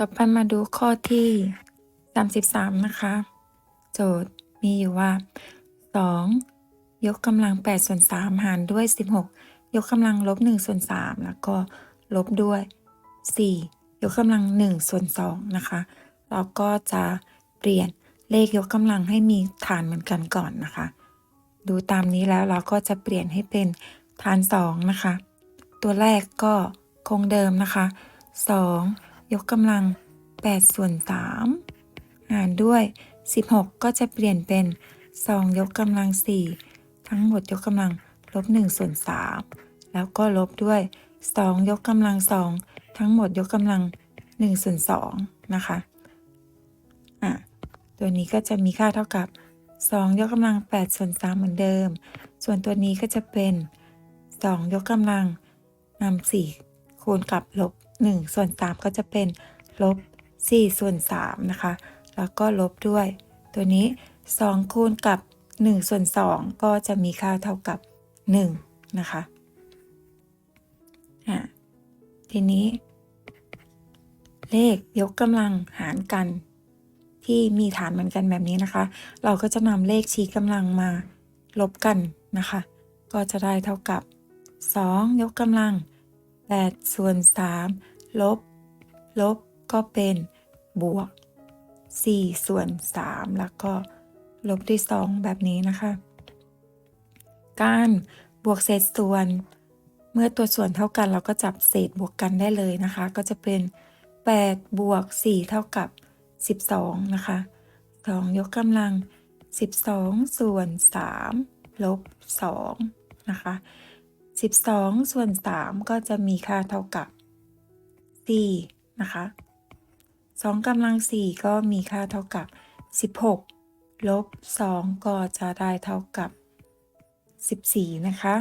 ต่อไปมาดูข้อที่ 33 นะคะ โจทย์มีอยู่ว่า 2 ยกกำลัง8ส่วน3หารด้วย 16 ยกกำลังลบ1ส่วน3แล้วก็ลบด้วย 4 ยกกำลัง1ส่วน2นะคะเราก็จะเปลี่ยนเลขยกกำลังให้มีฐานเหมือนกันก่อนนะคะ ดูตามนี้แล้วเราก็จะเปลี่ยนให้เป็นฐาน 2 นะคะ ตัวแรกก็คงเดิมนะคะ 2 ยกกำลัง 8 ส่วน 3 หารด้วย 16 ก็จะเปลี่ยนเป็น 2 ยกกำลัง 4 ทั้งหมดยกกำลังลบ1ส่วน 3 แล้วก็ลบด้วย 2 ยกกำลัง 2 ทั้งหมดยกกำลัง1ส่วน2นะคะ อะ ตัวนี้ก็จะมีค่าเท่ากับ 2 ยกกำลัง 8 ส่วน 3 เหมือนเดิม ส่วนตัวนี้ก็จะเป็น 2 ยกกำลังนำ4คูณกับลบ 1 ส่วน 3 ก็จะเป็นลบ 4 ส่วน3นะคะ แล้วก็ลบด้วย ตัวนี้ 2 คูณกับ 1 ส่วน 2 ก็จะมีค่าเท่ากับ 1 นะคะะทีนี้ เลขยกกำลังหารกันที่มีฐานเหมือนกันแบบนี้นะคะ เราก็จะนำเลขชี้กำลังมาลบกันนะคะ ก็จะได้เท่ากับ 2 ยกกำลัง 8 ส่วน 3 ลบ ลบก็เป็นบวก 4 ส่วน 3 แล้วก็ลบด้วย 2 แบบนี้นะคะ การบวกเศษส่วน เมื่อตัวส่วนเท่ากันเราก็จับเศษบวกกันได้เลยนะคะ ก็จะเป็น 8 บวก 4 เท่ากับ 12 นะคะ 2 ยกกำลัง 12 ส่วน 3 ลบ 2 นะคะ 12 ส่วน 3 ก็จะมีค่าเท่ากับ 4 นะคะ 2กำลัง 4 ก็มีค่าเท่ากับ 16 ลบ 2 ก็จะได้เท่ากับ 14 นะคะ